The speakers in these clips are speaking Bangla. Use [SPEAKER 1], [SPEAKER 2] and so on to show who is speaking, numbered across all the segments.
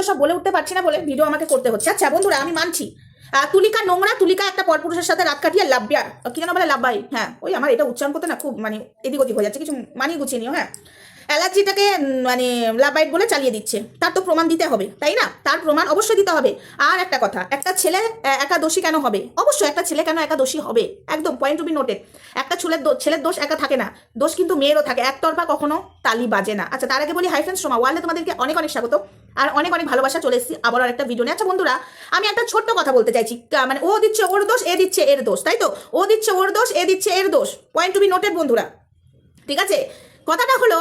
[SPEAKER 1] তোমাদের সব বলে উঠতে পারছি না বলে ভিডিও আমাকে করতে হচ্ছে। আচ্ছা বন্ধুরা, আমি মানছি। তুলিকা নোংরা, তুলিকা একটা পরপুরুষের সাথে রাত কাটিয়ে লাভবিয়ার কি যেন বলে লাভবাই হ্যাঁ ওই আমার এটা উচ্চারণ করতে না খুব মানে এদিক ওদিক হয়ে যাচ্ছে, কিছু মানিয়ে গুছিয়ে নিও হ্যাঁ। অ্যালার্জিটাকে মানে লাভবাইট বলে চালিয়ে দিচ্ছে। তার তো প্রমাণ দিতে হবে, তাই না? তার প্রমাণ অবশ্যই দিতে হবে। আর একটা কথা, একটা ছেলে একা দোষী কেন হবে? অবশ্যই একটা ছেলে কেন একা দোষী হবে? একদম পয়েন্ট টু বি নোটেড একটা ছেলের ছেলের দোষ একা থাকে না। দোষ কিন্তু মেয়েরও থাকে। একতরফা কখনো তালি বাজে না। আচ্ছা তার আগে বলি, হাই ফ্রেন্ডস সোমা, ওয়ার্ল্ডে তোমাদেরকে অনেক অনেক স্বাগত। আর অনেক অনেক ভালোবাসা চলে এসেছি। আবার একটা ভিডিও নিয়ে। আচ্ছা বন্ধুরা, আমি একটা ছোট্ট কথা বলতে চাইছি। মানে ও দিচ্ছে ওর দোষ, এ দিচ্ছে এর দোষ, তাই তো? ও দিচ্ছে ওর দোষ, এ দিচ্ছে এর দোষ। পয়েন্ট টু বি নোটেড বন্ধুরা। ঠিক আছে? কথাটা হলো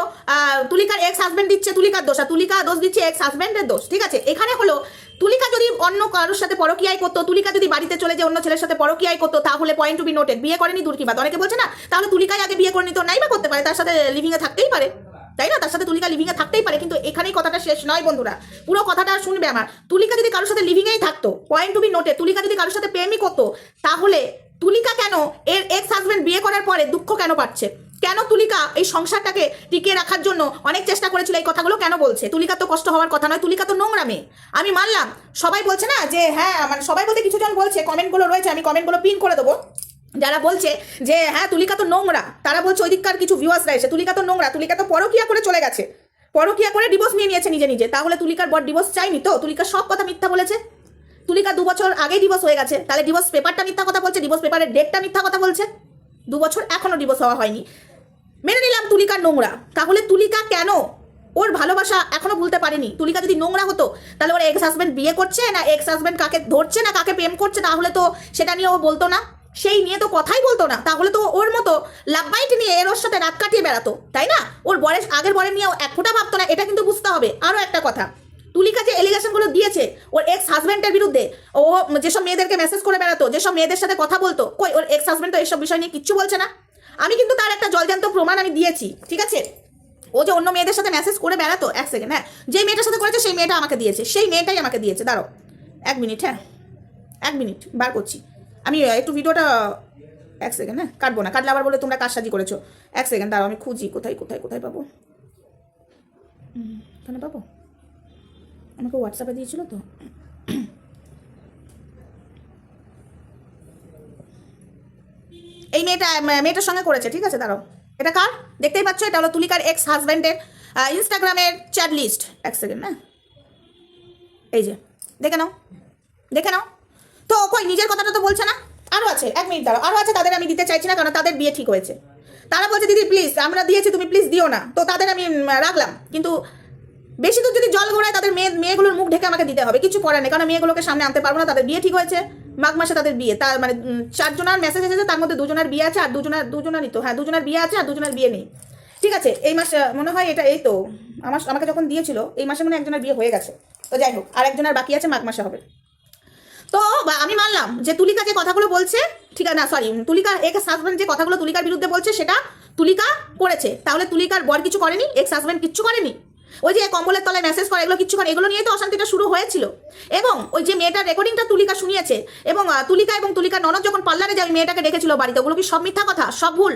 [SPEAKER 1] তুলিকার এক্স হাজবেন্ড দিচ্ছে তুলিকার দোষ, আর তুলিকা দোষ দিচ্ছে এক্স হাজবেন্ডের দোষ। ঠিক আছে? এখানে হলো, তুলিকা যদি অন্য কারোর সাথে পরকিয়াই করতো, তুলিকা যদি বাড়িতে চলে যে অন্য ছেলের সাথে পরকিয়াই করতো, তাহলে পয়েন্ট টু বি নোটেড বিয়ে করেনি দূর কি বাদ অনেকে বলছে না, তাহলে তুলিকাই আগে বিয়ে করে নিত, নাই বা করতে পারে, তার সাথে লিভিংয়ে থাকতেই পারে। তাই না? তার সাথে তুলিকা লিভিং এ থাকতেই পারে, কিন্তু এখানেই কথাটা শেষ নয় বন্ধুরা। পুরো কথাটা শুনবে আমার। তুলিকা যদি কারোর সাথে লিভিংয়েই থাকতো পয়েন্ট টু বি নোটে তুলিকা যদি কারোর সাথে প্রেমই করতো, তাহলে তুলিকা কেন এর এক্স হাজবেন্ড বিয়ে করার পরে দুঃখ কেন পাচ্ছে? কেন তুলিকা এই সংসারটাকে টিকিয়ে রাখার জন্য অনেক চেষ্টা করেছিল এই কথাগুলো কেন বলছে? তুলিকা তো কষ্ট হওয়ার কথা নয়, তুলিকা তো নোংরা মেয়ে। আমি মানলাম, সবাই বলছে না যে হ্যাঁ মানে সবাই বলতে কিছু জন বলছে কমেন্টগুলো রয়েছে, আমি কমেন্টগুলো পিন করে দেবো। যারা বলছে যে হ্যাঁ তুলিকা তো নোংরা, তারা বলছে ওইদিককার কিছু ভিউয়ার্সরা এসে, তুলিকা তো নোংরা, তুলিকা তো পরকিয়া করে চলে গেছে। পরকিয়া করে ডিভোর্স নিয়ে নিয়েছে নিজে নিজে। তাহলে তুলিকার বর ডিভোর্স চাইনি তো? তুলিকা সব কথা মিথ্যা বলেছে? তুলিকা দু বছর আগেই ডিভোর্স হয়ে গেছে, তাহলে ডিভোর্স পেপারটা মিথ্যা কথা বলছে ডিভোর্স পেপারের ডেটটা মিথ্যা কথা বলছে? দু বছর এখনও ডিভোর্স হওয়া হয়নি। মেনে নিলাম তুলিকার নোংরা। তাহলে তুলিকা কেন? ওর ভালোবাসা এখনও ভুলতে পারেনি। তুলিকা যদি নোংরা হতো, তাহলে ওর এক্স হাজবেন্ড বিয়ে করছে না? এক্স হাজবেন্ড কাকে ধরছে না, কাকে প্রেম করছে? তাহলে তো সেটা নিয়ে ও বলতো না। সেই নিয়ে তো কথাই বলতো না। তাহলে তো ওর মতো লাভবাইট নিয়ে এর ওর সাথে রাত কাটিয়ে বেড়াতো, তাই না? ওর বরের, আগের বরের নিয়ে এক ফোঁটা ভাবতো না, এটা কিন্তু বুঝতে হবে। আরও একটা কথা, তুলিকা যে এলিগেশনগুলো দিয়েছে ওর এক্স হাজব্যান্ডের বিরুদ্ধে, ও যেসব মেয়েদেরকে মেসেজ করে বেড়াতো, যেসব মেয়েদের সাথে কথা বলতো, কই ওর এক্স হাজব্যান্ড তো এইসব বিষয় নিয়ে কিচ্ছু বলছে না? আমি কিন্তু তার একটা জলজান্ত প্রমাণ আমি দিয়েছি, ঠিক আছে? ও যে অন্য মেয়েদের সাথে মেসেজ করে বেড়াতো, এক সেকেন্ড হ্যাঁ যে মেয়েটার সাথে করেছে সেই মেয়েটা আমাকে দিয়েছে, সেই মেয়েটাই আমাকে দিয়েছে দাঁড়ো এক মিনিট হ্যাঁ এক মিনিট বার করছি। আমি, একটু ভিডিওটা, এক সেকেন্ড হ্যাঁ কাটবো না, কাটলে আবার বলে তোমরা কাজসাজি করেছ। এক সেকেন্ড দাঁড়াও, আমি খুঁজি, কোথায় কোথায় কোথায় পাবো? এখানে পাবো? আমাকে হোয়াটসঅ্যাপে দিয়েছিল তো। এই মেয়েটা মেয়েটার সঙ্গে করেছে, ঠিক আছে, দাঁড়াও। এটা কার? দেখতেই পাচ্ছ, এটা হলো তুলিকার এক্স হাজব্যান্ডের ইনস্টাগ্রামের চ্যাট লিস্ট এক সেকেন্ড হ্যাঁ। এই যে, দেখে নাও দেখে নাও। তো কই নিজের কথাটা তো বলছে না। আরও আছে, এক মিনিট দাঁড়াও। আরও আছে তাদের আমি দিতে চাইছি না, কারণ তাদের বিয়ে ঠিক হয়েছে। তারা বলছে, দিদি প্লিজ আমরা দিয়েছি, তুমি প্লিজ দিও না। তো তাদের আমি রাখলাম। কিন্তু বেশি দূর যদি জল ঘোরায়, তাদের মেয়ে, মেয়েগুলোর মুখ ঢেকে আমাকে দিতে হবে। কিছু করার নেই, কারণ মেয়েগুলোকে সামনে আনতে পারব না। তাদের বিয়ে ঠিক হয়েছে। মাঘ মাসে তাদের বিয়ে। তার মানে চারজনার মেসেজ এসেছে, তার মধ্যে দুজনের বিয়ে আছে, আর দুজনের, দুজনেরই তো। হ্যাঁ দুজনের বিয়ে আছে, আর দুজনের বিয়ে নেই। ঠিক আছে, এই মাসে মনে হয় এটা এই তো। আমার, আমাকে যখন দিয়েছিল, এই মাসে মনে একজনের বিয়ে হয়ে গেছে। তো যাই হোক, আর একজনের বাকি আছে, মাঘ মাসে হবে। তো আমি মানলাম যে তুলিকা যে কথাগুলো বলছে, ঠিক আছে, না সরি তুলিকা এক্স হাজব্যান্ড যে কথাগুলো তুলিকার বিরুদ্ধে বলছে সেটা তুলিকা করেছে। তাহলে তুলিকার বর কিছু করেনি এক্স হাজব্যান্ড কিচ্ছু করেনি? ওই যে কম্বলের তলায় মেসেজ করে, এগুলো কিচ্ছু করে, এগুলো নিয়ে তো অশান্তিটা শুরু হয়েছিল। এবং ওই যে মেয়েটার রেকর্ডিংটা তুলিকা শুনিয়েছে, এবং তুলিকা এবং তুলিকার ননদ যখন পার্লারে যায় মেয়েটাকে ডেকেছিল বাড়িতে, ওগুলো কি সব মিথ্যা কথা? সব ভুল।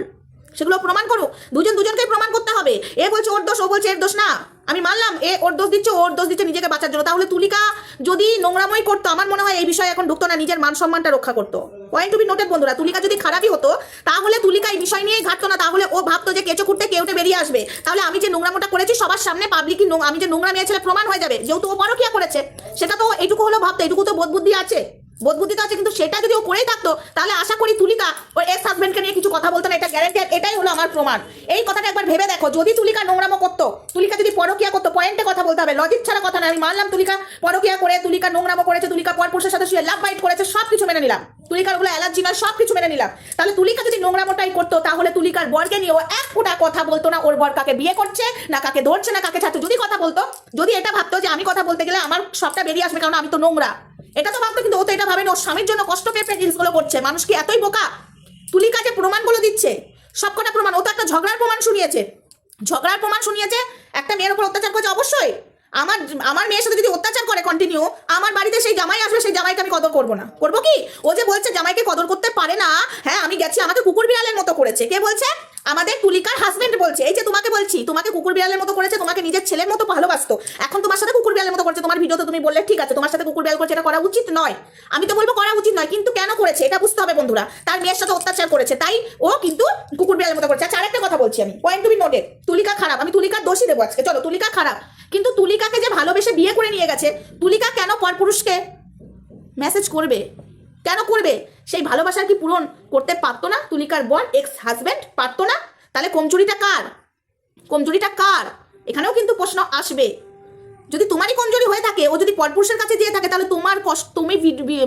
[SPEAKER 1] সেগুলো প্রমাণ করুক। দুজন দুজনকে প্রমাণ করতে হবে। এ বলছে ওর দোষ, ও বলছে এর দোষ না। আমি মানলাম, এ ওর দোষ দিচ্ছে ওর দোষ দিচ্ছে নিজেকে বাঁচার জন্য। তাহলে তুলিকা যদি নোংরাময় করতো, আমার মনে হয় এই বিষয়ে এখন ঢুকতো না, নিজের মান সম্মানটা রক্ষা করতো। পয়েন্ট টু বি নোটেড বন্ধুরা, তুলিকা যদি খারাপই হতো, তাহলে তুলিকা এই বিষয় নিয়েই ঘাটতো না। তাহলে ও ভাবতো যে কেঁচো খুঁড়তে কেউটে বেরিয়ে আসবে। তাহলে আমি যে নোংরামোটা করেছি, সবার সামনে পাবলিকই আমি যে নোংরা মেয়ে ছেলে, প্রমাণ হয়ে যাবে। যেহেতু ও পরকিয়া করেছে, সেটা তো এইটুকু হলো ভাবতো, এইটুকু তো বোধ বুদ্ধি আছে। বোধ তো আছে, কিন্তু সেটা যদি ও করেই থাকতো, তাহলে আশা করি তুলিকা ওর এক্স হাজবেন্ডকে নিয়ে কিছু কথা বলতো না, এটা গ্যারান্টি এটাই হলো আমার প্রমাণ। এই কথাটা একবার ভেবে দেখো, যদি তুলিকা নোংরামো করতো, তুলিকা যদি পরকিয়া করতো পয়েন্টে কথা বলতে হবে, লজিক ছাড়া কথা না আমি মানলাম তুলিকা, পরকিয়া করে, তুলিকা নোংরামো করেছে, তুলিকা পরপুরুষের সাথে শুয়ে লাভ বাইট করেছে সব কিছু মেনে নিলাম। তুলিকার ওগুলো অ্যালার্জি নয় সব কিছু মেনে নিলাম। তাহলে তুলিকা যদি নোংরামোটাই করতো, তাহলে তুলিকার বরকে নিয়ে ও এক ফোঁটা কথা বলতো না, ওর বর কাকে বিয়ে করছে, না কাকে ধরছে, না কাকে ছাড়ছে, যদি কথা বলতো, যদি এটা ভাবতো যে আমি কথা বলতে গেলে আমার সবটা বেরিয়ে আসবে, কারণ আমি তো নোংরা। এটা তো ভাবতো কিন্তু ও তো এটা ভাবে না ওর স্বামীর জন্য কষ্ট পেয়ে প্রেগনেন্সগুলো করছে। মানুষ কি এতই বোকা? তুলিকা যে প্রমাণগুলো দিচ্ছে। সবকটা প্রমাণ। ও তো একটা ঝগড়ার প্রমাণ শুনিয়েছে। ঝগড়ার প্রমাণ শুনিয়েছে, একটা মেয়ের উপর অত্যাচার করছে। অবশ্যই। আমার আমার মেয়ের সাথে যদি অত্যাচার করে কন্টিনিউ আমার বাড়িতে সেই জামাই আসবে, সেই জামাইকে আমি কদর করব না। করব কি? ও যে বলছে জামাইকে কদর করতে পারে না হ্যাঁ আমি গেছি, আমাকে কুকুর বিড়ালের মতো করেছে। কে বলছে? আমাদের তুলিকার হাজবেন্ড বলছে, এই যে তোমাকে বলছি, তোমাকে কুকুর বিড়ালের মতো করেছে, তোমাকে নিজের ছেলের মতো ভালোবাসতো। এখন তোমার সাথে কুকুর বিড়ালের মতো করছে, তোমার ভিডিওতে তুমি বললে, ঠিক আছে, তোমার সাথে কুকুর বিড়াল করছে, এটা করা উচিত নয়। আমি তো বলব, করা উচিত নয়, কিন্তু কেন করেছে, এটা বুঝতে হবে বন্ধুরা। তার মেয়ের সাথে অত্যাচার করেছে, তাই ও কিন্তু কুকুর বিড়ালের মতো করছে। আচ্ছা আরেকটা কথা বলছি আমি point to be noted Tulika খারাপ, আমি তুলিকার দোষী দেবো আজকে, চলো, তুলিকা খারাপ, কিন্তু তুলিকাকে যে ভালোবেসে বিয়ে করে নিয়ে গেছে, তুলিকা কেন পরপুরুষকে মেসেজ করবে? কেন করবে? সেই ভালোবাসার কি পূরণ করতে পারতো না? তুলিকার বর এক্স হাজব্যান্ড পারতো না? তাহলে কমজুরিটা কার? কমজুরিটা কার? এখানেও কিন্তু প্রশ্ন আসবে। যদি তোমারই কমজোরি হয়ে থাকে, ও যদি পরপুরুষের কাছে যেয়ে থাকে, তাহলে তোমার কষ্ট, তুমি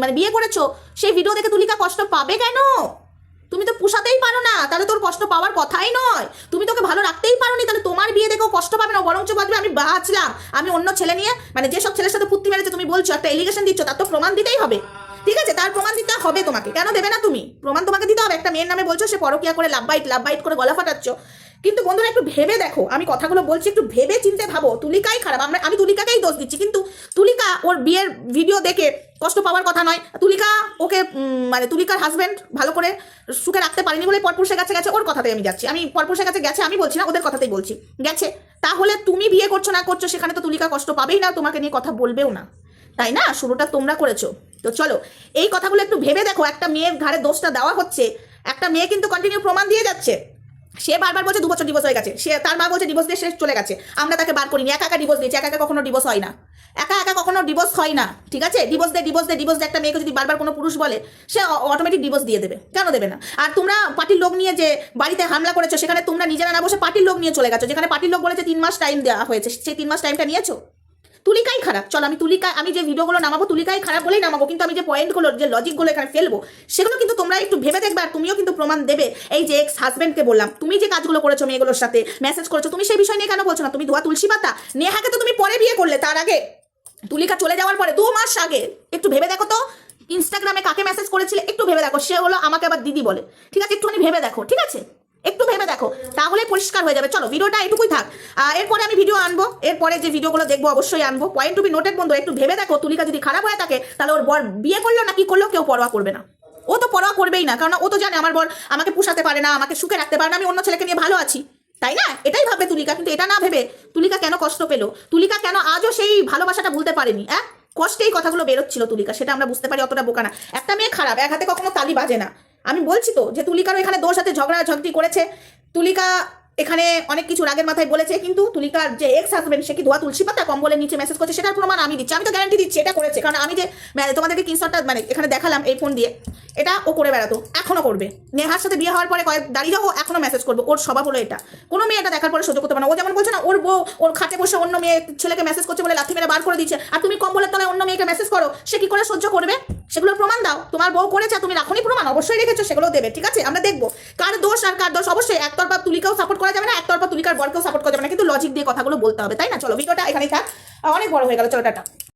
[SPEAKER 1] মানে বিয়ে করেছ, সেই ভিডিও দেখে তুলিকা কষ্ট পাবে কেন? তুমি তো পুষাতেই পারো না, তাহলে তোর কষ্ট পাওয়ার কথাই নয়। তুমি তোকে ভালো রাখতেই পারো নি তাহলে তোমার বিয়ে দেখেও কষ্ট পাবে না বরঞ্চ বাজবে আমি বাঁচলাম। আমি অন্য ছেলে নিয়ে মানে যেসব ছেলের সাথে ফুর্তি মেরেছে, তুমি বলছো, একটা এলিগেশন দিচ্ছ, তার তো প্রমাণ দিতেই হবে। ঠিক আছে, তার প্রমাণ দিতে হবে তোমাকে। কেন দেবে না তুমি? প্রমাণ তোমাকে দিতে হবে। একটা মেয়ের নামে বলছো, সে পরকিয়া করে লাভ বাইট লাভ বাইট করে গলা ফাটাচ্ছ। কিন্তু বন্ধুরা, একটু ভেবে দেখো। আমি কথাগুলো বলছি, একটু ভেবে চিন্তে ভাবো। তুলিকাই খারাপ। আমরা, আমি তুলিকাকেই দোষ দিচ্ছি। কিন্তু তুলিকা ওর বিয়ের ভিডিও দেখে কষ্ট পাওয়ার কথা নয়। তুলিকা ওকে মানে তুলিকার হাজবেন্ড ভালো করে সুখে রাখতে পারেনি বলে পরপুরুষের কাছে গেছে। ওর কথাতেই আমি যাচ্ছি। আমি, পরপুরুষের কাছে গেছে, আমি বলছি না, ওদের কথাতেই বলছি। গেছে। তাহলে তুমি বিয়ে করছ না করছ, সেখানে তো তুলিকা কষ্ট পাবেই না, তোমাকে নিয়ে কথা বলবেও না। তাই না? শুরুটা তোমরা করেছ। তো চলো, এই কথাগুলো একটু ভেবে দেখো, একটা মেয়ের ঘাড়ে দোষটা দেওয়া হচ্ছে, একটা মেয়ে কিন্তু কন্টিনিউ প্রমাণ দিয়ে যাচ্ছে। সে বারবার বলছে, দু বছর ডিভোর্স হয়ে গেছে। সে তার মা বলছে ডিভোর্স দিয়ে সে চলে গেছে। আমরা তাকে বার করিনি, একা একা ডিভোর্স দিয়েছি, একা একা কখনো ডিভোর্স হয় না। একা একা কখনো ডিভোর্স হয় না, ঠিক আছে? ডিভোর্স দে ডিভোর্স দে ডিভোর্স দে একটা মেয়েকে যদি বারবার কোনো পুরুষ বলে, সে অটোমেটিক ডিভোর্স দিয়ে দেবে। কেন দেবে না? আর তোমরা পার্টির লোক নিয়ে যে বাড়িতে হামলা করেছ, সেখানে তোমরা নিজেরা না বসে পার্টির লোক নিয়ে চলে গেছো, যেখানে পার্টির লোক বলেছে, তিন মাস টাইম দেওয়া হয়েছে। সেই তিন মাস টাইমটা নিয়েছো? তুলিকাই খারাপ। চলো, আমি তুলিকা আমি যে ভিডিওগুলো নামাবো, তুলিকাই খারাপ বলেই নামাবো, কিন্তু আমি যে পয়েন্টগুলো যে লজিকগুলো এখানে ফেলব, সেগুলো কিন্তু তোমরা একটু ভেবে দেখবে আর তুমিও কিন্তু প্রমাণ দেবে। এই যে এক্স হাজবেন্ডকে বললাম, তুমি যে কাজগুলো করেছ মেয়েগুলোর সাথে মেসেজ করেছ, তুমি সেই বিষয় নিয়ে কেন বলছো না? তুমি ধোয়া তুলসী পাতা? নেহাকে তো তুমি পরে বিয়ে করলে তার আগে। তুলিকা চলে যাওয়ার পরে দু মাস আগে। একটু ভেবে দেখো তো ইনস্টাগ্রামে কাকে মেসেজ করেছিলে, একটু ভেবে দেখো, সে হলো আমাকে আবার দিদি বলে। ঠিক আছে, একটুখানি ভেবে দেখো, ঠিক আছে? একটু ভেবে দেখো, তাহলে পরিষ্কার হয়ে যাবে। চলো, ভিডিওটা এটুকুই থাক। এরপরে আমি ভিডিও আনব। এরপরে যে ভিডিওগুলো দেখব, অবশ্যই আনব। পয়েন্ট টু বি নোটেড বন্ধু, একটু ভেবে দেখো, তুলিকা যদি খারাপ হয়ে থাকে, তাহলে ওর বর বিয়ে করল না কি করল, কেউ পরোয়া করবে না। ও তো পরোয়া করবেই না, কারণ ও তো জানে আমার বর আমাকে পুষাতে পারে না, আমাকে সুখে রাখতে পারে না, আমি অন্য ছেলেকে নিয়ে ভালো আছি। তাই না? এটাই ভাববে তুলিকা, কিন্তু এটা না ভেবে তুলিকা কেন কষ্ট পেল? তুলিকা কেন আজও সেই ভালোবাসাটা ভুলতে পারেনি হ্যাঁ কষ্টেই কথাগুলো বেরোচ্ছিল তুলিকা, সেটা আমরা বুঝতে পারি, অতটা বোকা না। একটা মেয়ে খারাপ, এক হাতে কখনো তালি বাজে না। আমি বলছি তো যে তুলিকারও এখানে দোষ হাতে ঝগড়া ঝগড়ি করেছে। তুলিকা এখানে অনেক কিছু রাগের মাথায় বলেছে, কিন্তু তুলিকার যে এক্স হাজবেন্ড সে কি ধোয়া তুলসী পাতা কম্বলের নিচে মেসেজ করছে, সেটার প্রমাণ আমি দিচ্ছি। আমি তো গ্যারান্টি দিচ্ছি, এটা করেছে। কারণ আমি যে মানে তোমাদেরকে কিনশটটা মানে এখানে দেখালাম এই ফোন দিয়ে, এটা ও করে বেড়াতো এখনও করবে। নেহার সাথে বিয়ে হওয়ার পরে কয়েক, দাঁড়িয়ে যাও, ও এখনও মেসেজ করবে। ওর স্বভাব হলো এটা। কোনো মেয়ে এটা দেখার পরে সহ্য করতে পারে না। ও যেমন বলছে না, ওর বউ, ওর খাটে বসে অন্য মেয়ে ছেলেকে মেসেজ করছে বলে লাথি মেরে বার করে দিচ্ছে। আর তুমি কম্বলের তলায় অন্য মেয়েকে মেসেজ করো, সে কি করে সহ্য করবে? সেগুলোর প্রমাণ দাও। তোমার বউ করেছে, তুমি রাখনি প্রমাণ, অবশ্যই রেখেছো সেগুলো দেবে, ঠিক আছে? আমরা দেখব। কার দোষ আর কার দোষ? অবশ্যই একতরফা তুলিকাও সাপোর্ট করা যাবে না, একতরফা তুলিকার বরকেও সাপোর্ট করা যাবে না, কিন্তু লজিক দিয়ে কথাগুলো বলতে হবে, তাই না? চলো ভিডিওটা এখানেই থাক। অনেক বড় হয়ে গেল, চলো, টাটা।